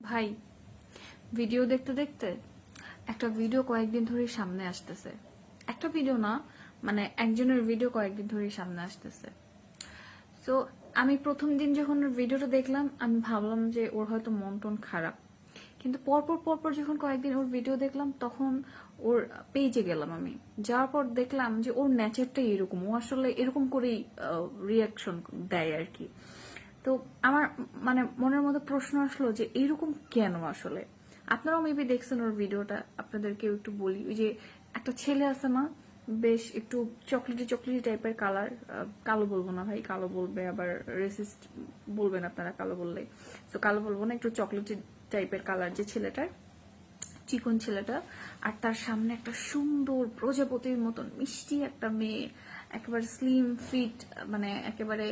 ভাই ভিডিও দেখতে দেখতে একটা ভিডিও কয়েকদিন ধরেই সামনে আসতেছে। একটা ভিডিও না মানে একজনের ভিডিও কয়েকদিন ধরেই সামনে আসতেছে। তো আমি প্রথম দিন যখন ভিডিওটা দেখলাম, আমি ভাবলাম যে ওর হয়তো মন টন খারাপ। কিন্তু পরপর পরপর যখন কয়েকদিন ওর ভিডিও দেখলাম, তখন ওর পেজে গেলাম আমি। যাওয়ার পর দেখলাম যে ওর ন্যাচারটাই এরকম। ও আসলে এরকম করেই রিয়াকশন দেয় আর কি। তো আমার মানে মনের মধ্যে প্রশ্ন আসলো যে এইরকম কেন আসলে? আপনারাও মেবি দেখছেন ওর ভিডিওটা আপনাদেরকেও একটু বলি। ওই যে একটা ছেলে আছে না, বেশ একটু চকলেটি চকলেটি টাইপের কালার কালো বলব না ভাই, কালো বলবে, আবার রেসিস্ট বলবেন আপনারা কালো বললে তো কালো বলব না, একটু চকলেটি টাইপের কালার যে ছেলেটার, চিকন ছেলেটা। আর তার সামনে একটা সুন্দর প্রজাপতির মতন মিষ্টি একটা মেয়ে, একেবারে স্লিম ফিট মানে একেবারে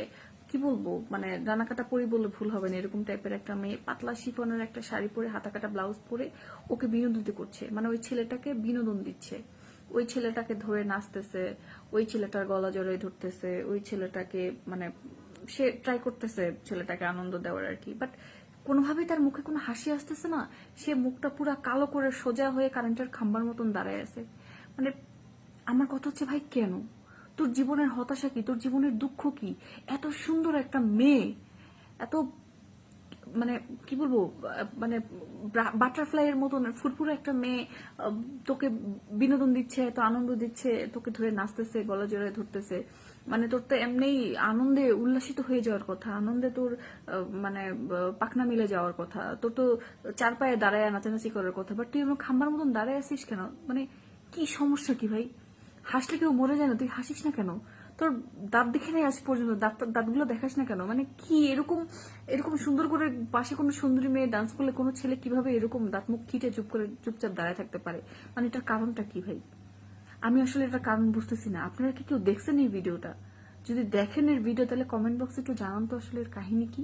কি বলব? মানে ডানা কাটা পরি বললে ভুল হবে না, এরকম টাইপের একটা মেয়ে, পাতলা শিফনের একটা শাড়ি পরে হাতা কাটা ব্লাউজ পরে ওকে বিনোদিত করছে। মানে ওই ছেলেটাকে বিনোদন দিচ্ছে। ওই ছেলেটাকে ধরে নাচতেছে, ওই ছেলেটার গলা জড়াই ধরতেছে, ওই ছেলেটাকে মানে সে ট্রাই করতেছে ছেলেটাকে আনন্দ দেওয়ার আর কি। বাট কোনোভাবেই তার মুখে কোনো হাসি আসতেছে না। সে মুখটা পুরো কালো করে সোজা হয়ে কারেন্টের খাম্বার মতন দাঁড়ায় আছে। মানে আমার কথা হচ্ছে, ভাই, কেন? তোর জীবনের হতাশা কি? তোর জীবনের দুঃখ কি? এত সুন্দর একটা মেয়ে, এত মানে কি বলব মানে বাটারফ্লাই এর মতন, ফুরফুরে একটা মেয়ে তোকে বিনোদন দিচ্ছে এত আনন্দ দিচ্ছে, তোকে ধরে নাচতেছে, গলা জড়ায় ধরতেছে। মানে তোর তো এমনি আনন্দে উল্লাসিত হয়ে যাওয়ার কথা, আনন্দে তোর মানে পাখনা মিলে যাওয়ার কথা। তোর তো চার পায়ে দাঁড়ায় নাচানাচি করার কথা বাট তুই খাম্বার মতন দাঁড়ায় আছিস কেন? মানে কি সমস্যা কি ভাই? হাসলে কেউ মরে যায় না, তুই হাসিস না কেন? তোর দাঁত দেখে নেই আজ পর্যন্ত, দাঁত দাঁতগুলো দেখাস না কেন? মানে কি এরকম এরকম সুন্দর করে পাশে কোনো সুন্দরী মেয়ে ডান্স করলে কোনো ছেলে কীভাবে এরকম দাঁত মুখ খিটে চুপ করে চুপচাপ দাঁড়ায় থাকতে পারে? মানে এটার কারণটা কি ভাই? আমি আসলে এটার কারণ বুঝতেছি না। আপনারা কি কেউ দেখছেন এই ভিডিওটা? যদি দেখেন এর ভিডিও তাহলে কমেন্ট বক্সে একটু জানান তো আসলে এর কাহিনী কি?